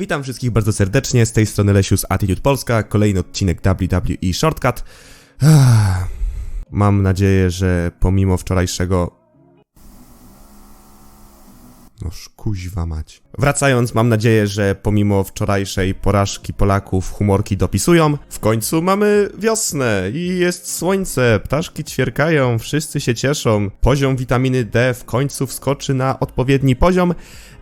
Witam wszystkich bardzo serdecznie, z tej strony Lesiu z Attitude Polska, kolejny odcinek WWE Shortcut. Mam nadzieję, że pomimo wczorajszego... Noż kuźwa mać. Wracając, mam nadzieję, że pomimo wczorajszej porażki Polaków humorki dopisują. W końcu mamy wiosnę i jest słońce, ptaszki ćwierkają, wszyscy się cieszą. Poziom witaminy D w końcu wskoczy na odpowiedni poziom.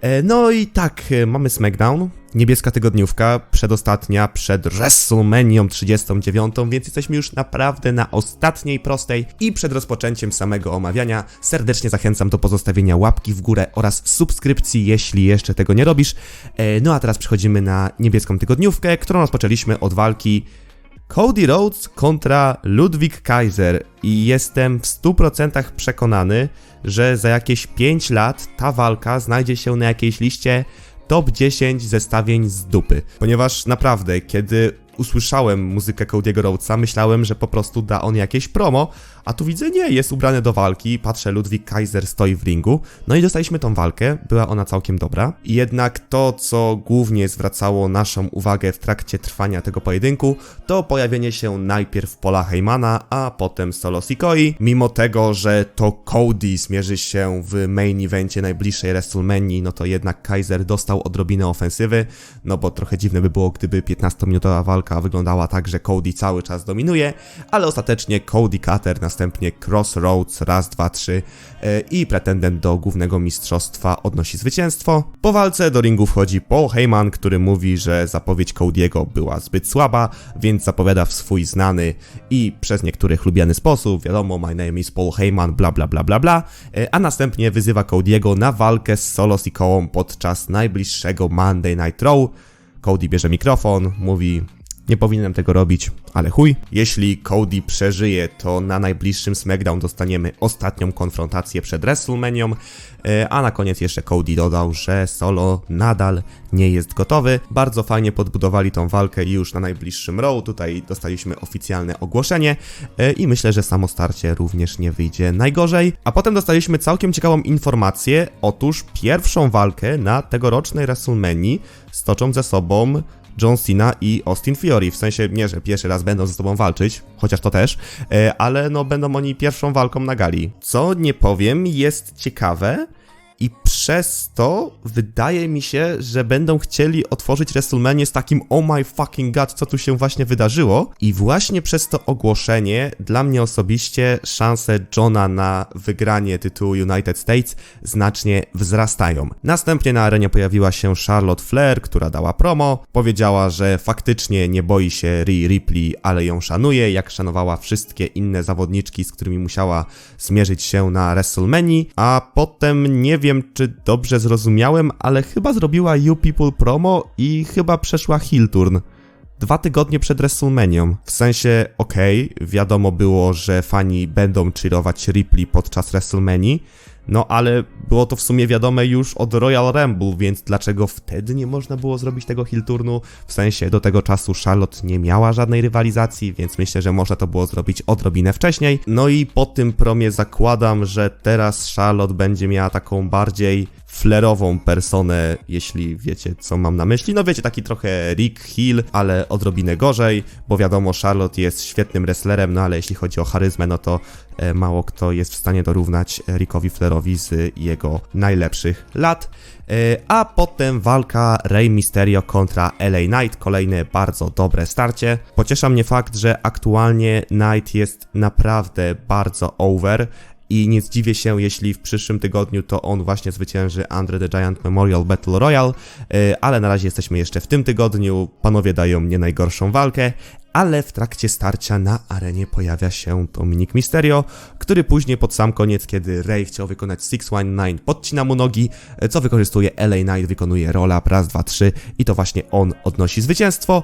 E, No i tak, e, mamy SmackDown, niebieska tygodniówka, przedostatnia przed WrestleManią 39, więc jesteśmy już naprawdę na ostatniej prostej i przed rozpoczęciem samego omawiania serdecznie zachęcam do pozostawienia łapki w górę oraz subskrypcji, jeśli jeszcze tego nie robisz. E, No a teraz przechodzimy na niebieską tygodniówkę, którą rozpoczęliśmy od walki Cody Rhodes kontra Ludwig Kaiser i jestem w 100% przekonany, że za jakieś 5 lat ta walka znajdzie się na jakiejś liście top 10 zestawień z dupy. Ponieważ naprawdę, kiedy usłyszałem muzykę Cody'ego Rhodesa, myślałem, że po prostu da on jakieś promo, a tu widzę, nie, jest ubrany do walki, patrzę, Ludwig Kaiser stoi w ringu, no i dostaliśmy tą walkę, była ona całkiem dobra. Jednak to, co głównie zwracało naszą uwagę w trakcie trwania tego pojedynku, to pojawienie się najpierw Pola Heymana, a potem Solo Sikoi, mimo tego, że to Cody zmierzy się w main evencie najbliższej WrestleMania, no to jednak Kaiser dostał odrobinę ofensywy, no bo trochę dziwne by było, gdyby 15-minutowa walka wyglądała tak, że Cody cały czas dominuje, ale ostatecznie Cody Cutter, następnie Crossroads, raz, dwa, trzy e, i pretendent do głównego mistrzostwa odnosi zwycięstwo. Po walce do ringu wchodzi Paul Heyman, który mówi, że zapowiedź Cody'ego była zbyt słaba, więc zapowiada w swój znany i przez niektórych lubiany sposób, wiadomo, my name is Paul Heyman, bla bla bla bla bla, e, a następnie wyzywa Cody'ego na walkę z Solo Sikołą podczas najbliższego Monday Night Raw. Cody bierze mikrofon, mówi nie powinienem tego robić, ale chuj. Jeśli Cody przeżyje, to na najbliższym SmackDown dostaniemy ostatnią konfrontację przed WrestleManią, e, a na koniec jeszcze Cody dodał, że Solo nadal nie jest gotowy. Bardzo fajnie podbudowali tą walkę już na najbliższym Raw, tutaj dostaliśmy oficjalne ogłoszenie e, i myślę, że samo starcie również nie wyjdzie najgorzej. A potem dostaliśmy całkiem ciekawą informację, otóż pierwszą walkę na tegorocznej WrestleManii stoczą ze sobą John Cena i Austin Theory. W sensie nie, że pierwszy raz będą ze sobą walczyć, chociaż to też, e, ale no będą oni pierwszą walką na gali. Co nie powiem, jest ciekawe. Przez to wydaje mi się, że będą chcieli otworzyć WrestleMania z takim oh my fucking god, co tu się właśnie wydarzyło. I właśnie przez to ogłoszenie, dla mnie osobiście, szanse Johna na wygranie tytułu United States znacznie wzrastają. Następnie na arenie pojawiła się Charlotte Flair, która dała promo. Powiedziała, że faktycznie nie boi się Rhea Ripley, ale ją szanuje, jak szanowała wszystkie inne zawodniczki, z którymi musiała zmierzyć się na WrestleMania. A potem nie wiem, czy dobrze zrozumiałem, ale chyba zrobiła You People promo i chyba przeszła heel turn. Dwa tygodnie przed WrestleManią. W sensie, okej, wiadomo było, że fani będą cheerować Ripley podczas WrestleManii, no ale było to w sumie wiadome już od Royal Rumble, więc dlaczego wtedy nie można było zrobić tego heel turnu? W sensie do tego czasu Charlotte nie miała żadnej rywalizacji, więc myślę, że można to było zrobić odrobinę wcześniej. No i po tym promie zakładam, że teraz Charlotte będzie miała taką bardziej flerową personę, jeśli wiecie, co mam na myśli. No wiecie, taki trochę Rick Hill, ale odrobinę gorzej, bo wiadomo, Charlotte jest świetnym wrestlerem, no ale jeśli chodzi o charyzmę, no to e, mało kto jest w stanie dorównać Rickowi Flerowi z jego najlepszych lat. E, A potem walka Rey Mysterio kontra LA Knight, kolejne bardzo dobre starcie. Pociesza mnie fakt, że aktualnie Knight jest naprawdę bardzo over. I nie zdziwię się, jeśli w przyszłym tygodniu to on właśnie zwycięży Andre the Giant Memorial Battle Royale, e, ale na razie jesteśmy jeszcze w tym tygodniu. Panowie dają nie najgorszą walkę, ale w trakcie starcia na arenie pojawia się Dominik Mysterio, który później pod sam koniec, kiedy Rey chciał wykonać 619, podcina mu nogi, e, co wykorzystuje LA Knight, wykonuje rola, raz, dwa, trzy i to właśnie on odnosi zwycięstwo.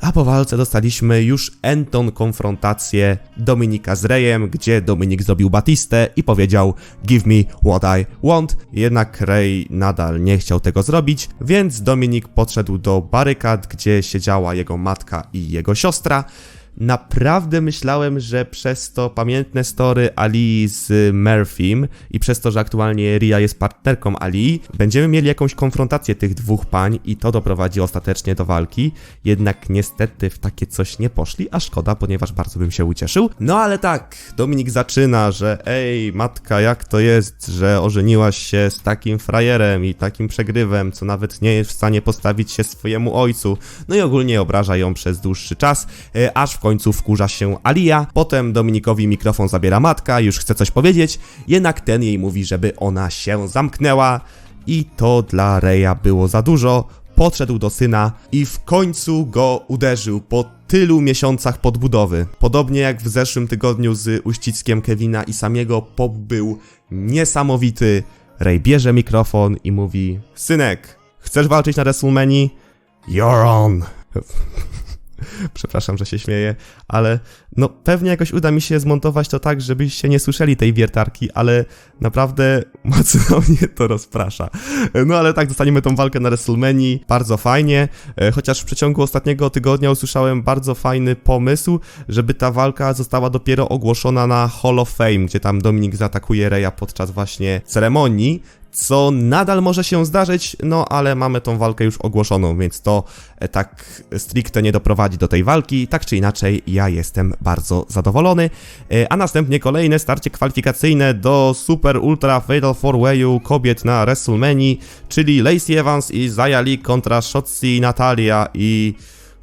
A po walce dostaliśmy już Enton konfrontację Dominika z Reyem, gdzie Dominik zrobił Batistę i powiedział Give me what I want. Jednak Rey nadal nie chciał tego zrobić, więc Dominik podszedł do barykad, gdzie siedziała jego matka i jego siostra. Naprawdę myślałem, że przez to pamiętne story Ali z Murphym i przez to, że aktualnie Ria jest partnerką Ali, będziemy mieli jakąś konfrontację tych dwóch pań i to doprowadzi ostatecznie do walki. Jednak niestety w takie coś nie poszli, a szkoda, ponieważ bardzo bym się ucieszył. No ale tak, Dominik zaczyna, że ej, matka, jak to jest, że ożeniłaś się z takim frajerem i takim przegrywem, co nawet nie jest w stanie postawić się swojemu ojcu. No i ogólnie obraża ją przez dłuższy czas, e, aż w końcu wkurza się Alia. Potem Dominikowi mikrofon zabiera matka, już chce coś powiedzieć, jednak ten jej mówi, żeby ona się zamknęła. I to dla Reja było za dużo. Podszedł do syna i w końcu go uderzył po tylu miesiącach podbudowy. Podobnie jak w zeszłym tygodniu z uściskiem Kevina i samego pop był niesamowity. Ray bierze mikrofon i mówi: Synek, chcesz walczyć na WrestleMania? You're on. Przepraszam, że się śmieję, ale no pewnie jakoś uda mi się zmontować to tak, żebyście nie słyszeli tej wiertarki, ale naprawdę mocno mnie to rozprasza. No ale tak, dostaniemy tą walkę na WrestleMania, bardzo fajnie, e, chociaż w przeciągu ostatniego tygodnia usłyszałem bardzo fajny pomysł, żeby ta walka została dopiero ogłoszona na Hall of Fame, gdzie tam Dominik zaatakuje Reya podczas właśnie ceremonii, co nadal może się zdarzyć, no ale mamy tą walkę już ogłoszoną, więc to e, tak stricte nie doprowadzi do tej walki. Tak czy inaczej, ja jestem bardzo zadowolony. E, a następnie kolejne starcie kwalifikacyjne do Super Ultra Fatal 4 kobiet na WrestleMania, czyli Lacey Evans i Zaya Lee kontra Shotzi Natalia i...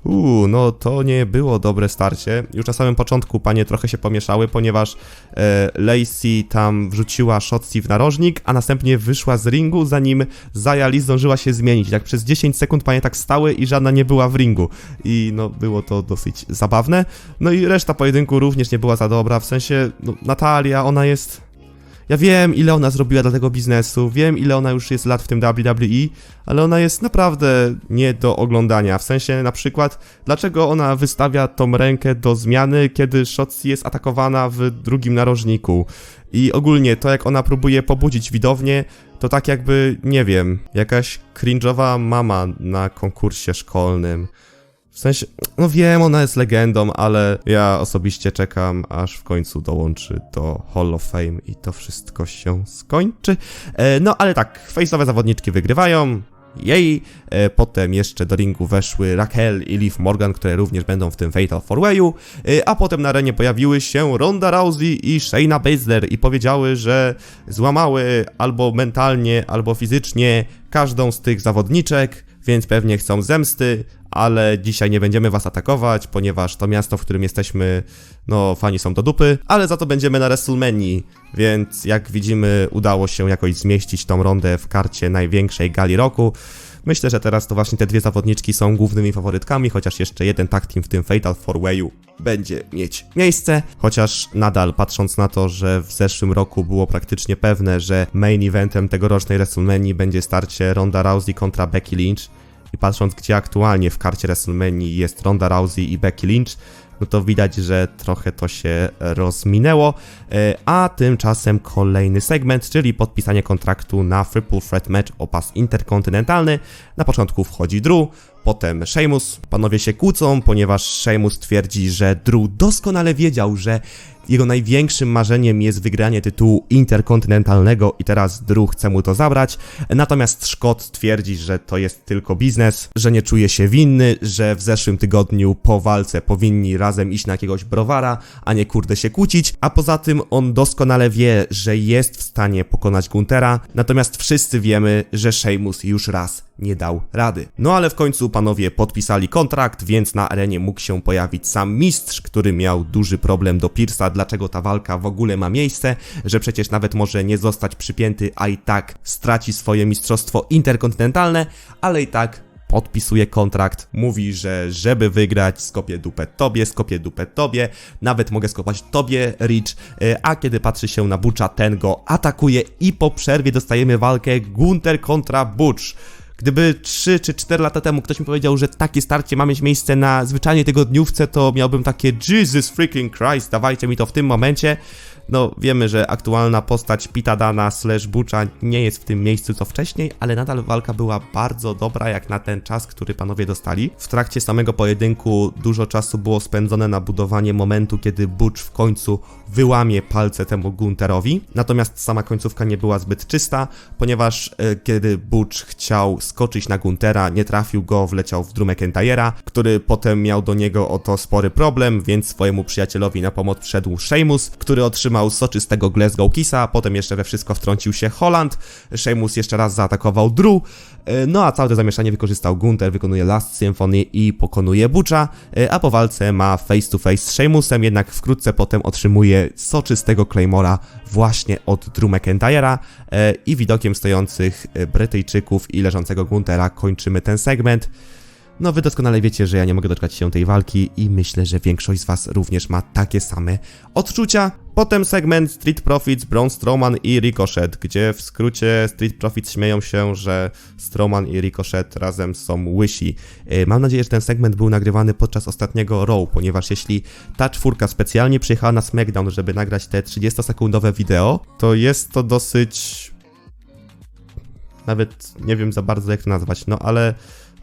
Uuu, no to nie było dobre starcie. Już na samym początku panie trochę się pomieszały, ponieważ e, Lacey tam wrzuciła Shotzi w narożnik, a następnie wyszła z ringu, zanim Zaya Lee zdążyła się zmienić. Tak przez 10 sekund panie tak stały i żadna nie była w ringu. I no było to dosyć zabawne. No i reszta pojedynku również nie była za dobra, w sensie no, Natalia, ona jest ja wiem, ile ona zrobiła dla tego biznesu, wiem, ile ona już jest lat w tym WWE, ale ona jest naprawdę nie do oglądania. W sensie, na przykład, dlaczego ona wystawia tą rękę do zmiany, kiedy Shotzi jest atakowana w drugim narożniku. I ogólnie to, jak ona próbuje pobudzić widownię, to tak jakby, nie wiem, jakaś cringe'owa mama na konkursie szkolnym. W sensie, no wiem, ona jest legendą, ale ja osobiście czekam, aż w końcu dołączy do Hall of Fame i to wszystko się skończy. E, no ale tak, face'owe zawodniczki wygrywają, jej. E, potem jeszcze do ringu weszły Raquel i Liv Morgan, które również będą w tym Fatal 4-Wayu. E, a potem na arenie pojawiły się Ronda Rousey i Shayna Baszler i powiedziały, że złamały albo mentalnie, albo fizycznie każdą z tych zawodniczek, więc pewnie chcą zemsty, ale dzisiaj nie będziemy was atakować, ponieważ to miasto, w którym jesteśmy, no fani są do dupy, ale za to będziemy na WrestleMania, więc jak widzimy udało się jakoś zmieścić tą rondę w karcie największej gali roku. Myślę, że teraz to właśnie te dwie zawodniczki są głównymi faworytkami, chociaż jeszcze jeden tag team w tym Fatal 4-Wayu będzie mieć miejsce, chociaż nadal patrząc na to, że w zeszłym roku było praktycznie pewne, że main eventem tegorocznej WrestleMania będzie starcie Ronda Rousey kontra Becky Lynch, i patrząc, gdzie aktualnie w karcie WrestleMania jest Ronda Rousey i Becky Lynch, no to widać, że trochę to się rozminęło. E, a tymczasem kolejny segment, czyli podpisanie kontraktu na Triple Threat Match o pas interkontynentalny. Na początku wchodzi Drew, potem Sheamus. Panowie się kłócą, ponieważ Sheamus twierdzi, że Drew doskonale wiedział, że jego największym marzeniem jest wygranie tytułu interkontynentalnego i teraz Drew chce mu to zabrać. Natomiast Scott twierdzi, że to jest tylko biznes, że nie czuje się winny, że w zeszłym tygodniu po walce powinni razem iść na jakiegoś browara, a nie kurde się kłócić. A poza tym on doskonale wie, że jest w stanie pokonać Guntera, natomiast wszyscy wiemy, że Sheamus już raz nie dał rady. No ale w końcu panowie podpisali kontrakt, więc na arenie mógł się pojawić sam mistrz, który miał duży problem do Pierce'a, dlaczego ta walka w ogóle ma miejsce, że przecież nawet może nie zostać przypięty, a i tak straci swoje mistrzostwo interkontynentalne, ale i tak podpisuje kontrakt, mówi, że żeby wygrać skopię dupę tobie, skopię dupę tobie, nawet mogę skopać tobie, Rich, e, a kiedy patrzy się na Butcha, ten go atakuje i po przerwie dostajemy walkę Gunter kontra Butch. Gdyby 3 czy 4 lata temu ktoś mi powiedział, że takie starcie ma mieć miejsce na zwyczajnej tygodniówce, to miałbym takie Jesus freaking Christ, dawajcie mi to w tym momencie. No, wiemy, że aktualna postać Pita Dana slash Butcha nie jest w tym miejscu co wcześniej, ale nadal walka była bardzo dobra jak na ten czas, który panowie dostali. W trakcie samego pojedynku dużo czasu było spędzone na budowanie momentu, kiedy Butch w końcu wyłamie palce temu Gunterowi. Natomiast sama końcówka nie była zbyt czysta, ponieważ e, kiedy Butch chciał skoczyć na Guntera, nie trafił go, wleciał w drumę Kentajera, który potem miał do niego o to spory problem, więc swojemu przyjacielowi na pomoc wszedł Sheamus, który otrzymał soczystego Glasgow Kissa, potem jeszcze we wszystko wtrącił się Holland, Sheamus jeszcze raz zaatakował Drew, e, no a całe to zamieszanie wykorzystał Gunter, wykonuje Last Symphony i pokonuje Butcha, e, a po walce ma face to face z Sheamusem, jednak wkrótce potem otrzymuje soczystego Claymora właśnie od Drew McIntyre'a e, i widokiem stojących Brytyjczyków i leżącego Guntera kończymy ten segment. No wy doskonale wiecie, że ja nie mogę doczekać się tej walki i myślę, że większość z was również ma takie same odczucia. Potem segment Street Profits, Braun Strowman i Ricochet, gdzie w skrócie Street Profits śmieją się, że Strowman i Ricochet razem są łysi. Yy, Mam nadzieję, że ten segment był nagrywany podczas ostatniego Raw, ponieważ jeśli ta czwórka specjalnie przyjechała na SmackDown, żeby nagrać te 30-sekundowe wideo, to jest to dosyć nawet nie wiem za bardzo jak to nazwać, no ale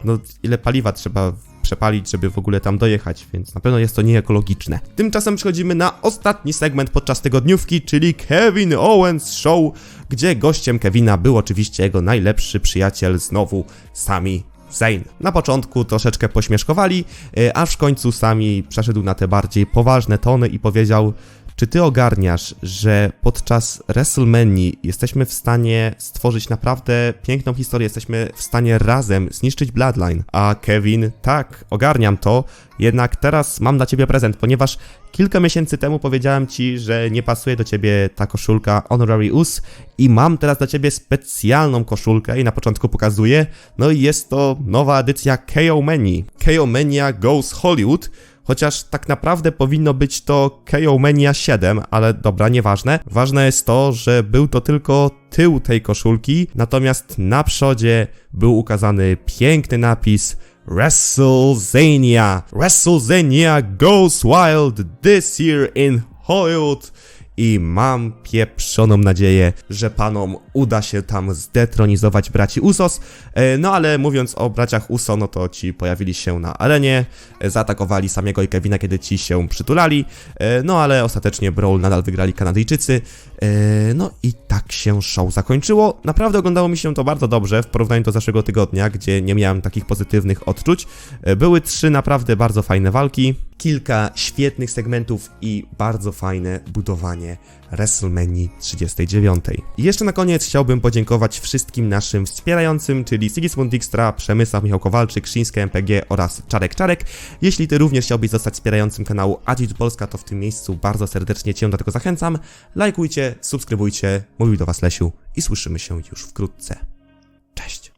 no ile paliwa trzeba przepalić, żeby w ogóle tam dojechać, więc na pewno jest to nieekologiczne. Tymczasem przechodzimy na ostatni segment podczas tygodniówki, czyli Kevin Owens Show, gdzie gościem Kevina był oczywiście jego najlepszy przyjaciel znowu Sami Zayn. Na początku troszeczkę pośmieszkowali, e, aż w końcu Sami przeszedł na te bardziej poważne tony i powiedział czy ty ogarniasz, że podczas WrestleMania jesteśmy w stanie stworzyć naprawdę piękną historię, jesteśmy w stanie razem zniszczyć Bloodline? A Kevin, tak, ogarniam to, jednak teraz mam dla ciebie prezent, ponieważ kilka miesięcy temu powiedziałem ci, że nie pasuje do ciebie ta koszulka Honorary Us i mam teraz dla ciebie specjalną koszulkę i na początku pokazuję, no i jest to nowa edycja KO Mania. KO Mania Goes Hollywood, Chociaż tak naprawdę powinno być to KO Mania 7, ale dobra, nieważne. Ważne jest to, że był to tylko tył tej koszulki, natomiast na przodzie był ukazany piękny napis WrestleZania. WrestleZania goes wild this year in Hollywood. I mam pieprzoną nadzieję, że panom uda się tam zdetronizować braci Usos. E, No ale mówiąc o braciach Uso, no to ci pojawili się na arenie, e, zaatakowali samego i Kevina, kiedy ci się przytulali. E, No ale ostatecznie Brawl nadal wygrali Kanadyjczycy. E, No i tak się show zakończyło. Naprawdę oglądało mi się to bardzo dobrze w porównaniu do zeszłego tygodnia, gdzie nie miałem takich pozytywnych odczuć. E, Były trzy naprawdę bardzo fajne walki, kilka świetnych segmentów i bardzo fajne budowanie WrestleMania 39. I jeszcze na koniec chciałbym podziękować wszystkim naszym wspierającym, czyli Sigismund Dijkstra, Przemysław Michał Kowalczyk, Szyńskie MPG oraz Czarek Czarek. Jeśli Ty również chciałbyś zostać wspierającym kanału Attitude Polska, to w tym miejscu bardzo serdecznie Cię do tego zachęcam. Lajkujcie, subskrybujcie, mówił do Was Lesiu i słyszymy się już wkrótce. Cześć!